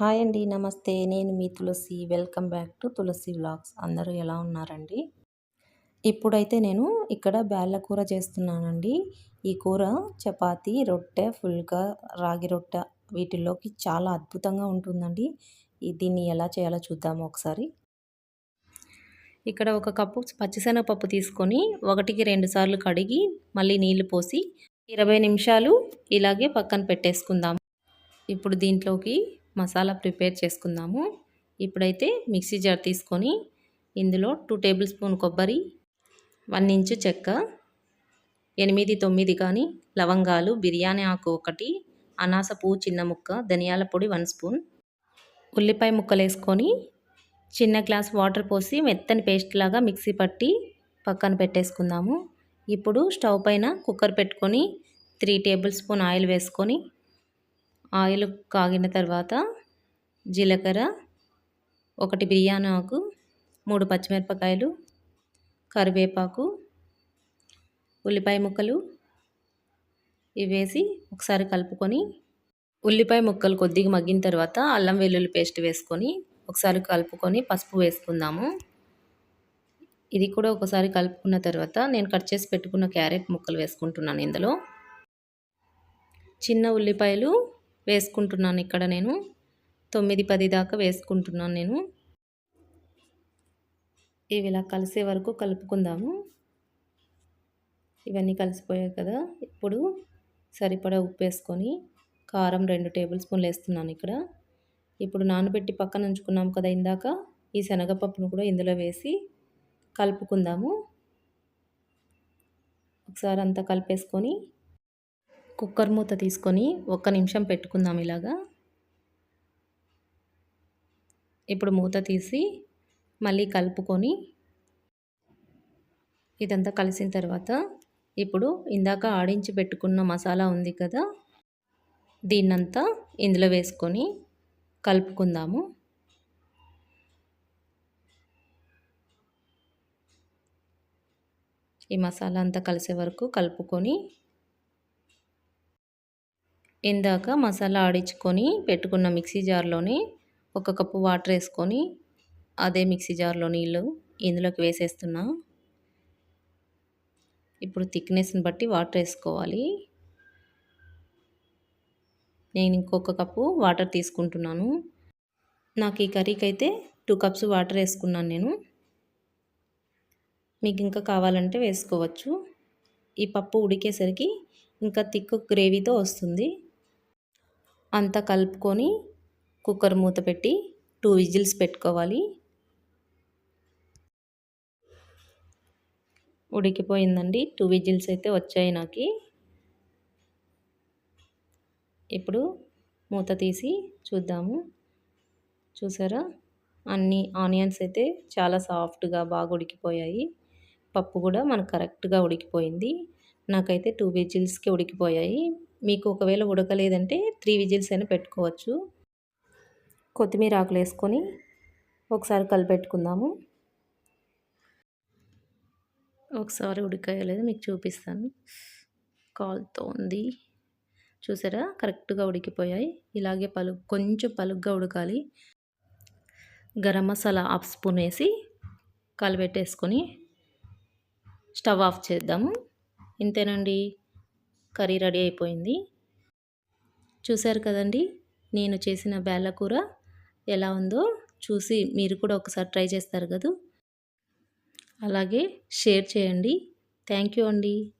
Hi అండి నమస్తే. నేను మీ Tulasi. Welcome back to Tulasi vlogs. అందరూ ఎలా ఉన్నారండి? ఇప్పుడైతే నేను ఇక్కడ బ్యాళ్ళ కూర చేస్తున్నానండి. ఈ కూర చపాతి రొట్టె ఫుల్గా రాగి రొట్టె వీటిల్లోకి చాలా అద్భుతంగా ఉంటుందండి. దీన్ని ఎలా చేయాలో చూద్దాము ఒకసారి. ఇక్కడ ఒక కప్పు పచ్చిశనగపప్పు తీసుకొని ఒకటికి రెండు సార్లు కడిగి మళ్ళీ నీళ్ళు పోసి ఇరవై నిమిషాలు ఇలాగే పక్కన పెట్టేసుకుందాం. ఇప్పుడు దీంట్లోకి మసాలా ప్రిపేర్ చేసుకుందాము. ఇప్పుడైతే మిక్సీ జార్ తీసుకొని ఇందులో టూ టేబుల్ స్పూన్ కొబ్బరి వన్ ఇంచు చెక్క ఎనిమిది తొమ్మిది కానీ లవంగాలు బిర్యానీ ఆకు ఒకటి అనాస పువ్వు చిన్న ముక్క ధనియాల పొడి వన్ స్పూన్ ఉల్లిపాయ ముక్కలు వేసుకొని చిన్న గ్లాస్ వాటర్ పోసి మెత్తని పేస్ట్ లాగా మిక్సీ పట్టి పక్కన పెట్టేసుకుందాము. ఇప్పుడు స్టవ్ పైన కుక్కర్ పెట్టుకొని త్రీ టేబుల్ స్పూన్ ఆయిల్ వేసుకొని ఆయిల్ కాగిన తర్వాత జీలకర్ర ఒకటి బిర్యానీ ఆకు మూడు పచ్చిమిరపకాయలు కరివేపాకు ఉల్లిపాయ ముక్కలు ఇవి వేసి ఒకసారి కలుపుకొని ఉల్లిపాయ ముక్కలు కొద్దిగా మగ్గిన తర్వాత అల్లం వెల్లుల్లి పేస్ట్ వేసుకొని ఒకసారి కలుపుకొని పసుపు వేసుకుందాము. ఇది కూడా ఒకసారి కలుపుకున్న తర్వాత నేను కట్ చేసి పెట్టుకున్న క్యారెట్ ముక్కలు వేసుకుంటున్నాను ఇందులో. చిన్న ఉల్లిపాయలు వేసుకుంటున్నాను ఇక్కడ నేను. తొమ్మిది పది దాకా వేసుకుంటున్నాను నేను. ఇవి ఇలా కలిసే వరకు కలుపుకుందాము. ఇవన్నీ కలిసిపోయాయి కదా. ఇప్పుడు సరిపడా ఉప్పు వేసుకొని కారం రెండు టేబుల్ స్పూన్లు వేస్తున్నాను ఇక్కడ. ఇప్పుడు నానబెట్టి పక్కన ఉంచుకున్నాం కదా ఇందాక. ఈ శనగపప్పును కూడా ఇందులో వేసి కలుపుకుందాము. ఒకసారి అంతా కలిపేసుకొని కుక్కర్ మూత తీసుకొని ఒక్క నిమిషం పెట్టుకుందాం ఇలాగా. ఇప్పుడు మూత తీసి మళ్ళీ కలుపుకొని ఇదంతా కలిసిన తర్వాత ఇప్పుడు ఇందాక ఆడించి పెట్టుకున్న మసాలా ఉంది కదా దీన్నంతా ఇందులో వేసుకొని కలుపుకుందాము. ఈ మసాలా అంతా కలిసే వరకు కలుపుకొని ఇందాక మసాలా ఆడించుకొని పెట్టుకున్న మిక్సీ జార్లోనే ఒక కప్పు వాటర్ వేసుకొని అదే మిక్సీ జార్లో నీళ్ళు ఇందులోకి వేసేస్తున్నా. ఇప్పుడు థిక్నెస్ని బట్టి వాటర్ వేసుకోవాలి. నేను ఇంకొక కప్పు వాటర్ తీసుకుంటున్నాను. నాకు ఈ కర్రీకి అయితే టూ కప్స్ వాటర్ వేసుకున్నాను నేను. మీకు ఇంకా కావాలంటే వేసుకోవచ్చు. ఈ పప్పు ఉడికేసరికి ఇంకా థిక్ గ్రేవీతో వస్తుంది. అంతా కలుపుకొని కుక్కర్ మూత పెట్టి టూ విజిల్స్ పెట్టుకోవాలి. ఉడికిపోయిందండి. టూ విజిల్స్ అయితే వచ్చాయి నాకు. ఇప్పుడు మూత తీసి చూద్దాము. చూసారా? అన్ని ఆనియన్స్ అయితే చాలా సాఫ్ట్గా బాగా ఉడికిపోయాయి. పప్పు కూడా మనకు కరెక్ట్గా ఉడికిపోయింది. నాకైతే టూ విజిల్స్కి ఉడికిపోయాయి. మీకు ఒకవేళ ఉడకలేదంటే త్రీ విజిల్స్ అయినా పెట్టుకోవచ్చు. కొత్తిమీర ఆకులు వేసుకొని ఒకసారి కలిపెట్టుకుందాము. ఒకసారి ఉడికాయలేదు మీకు చూపిస్తాను. కాల్తో ఉంది. చూసారా? కరెక్ట్గా ఉడికిపోయాయి. ఇలాగే పలు కొంచెం పలుగ్గా ఉడకాలి. గరం మసాలా హాఫ్ స్పూన్ వేసి కలిపెట్టేసుకొని స్టవ్ ఆఫ్ చేద్దాము. ఇంతేనండి. కర్రీ రెడీ అయిపోయింది. చూశారు కదండి? నేను చేసిన బేళ్ళ కూర ఎలా ఉందో చూసి మీరు కూడా ఒకసారి ట్రై చేస్తారు కదా. అలాగే షేర్ చేయండి. థ్యాంక్ యూ అండి.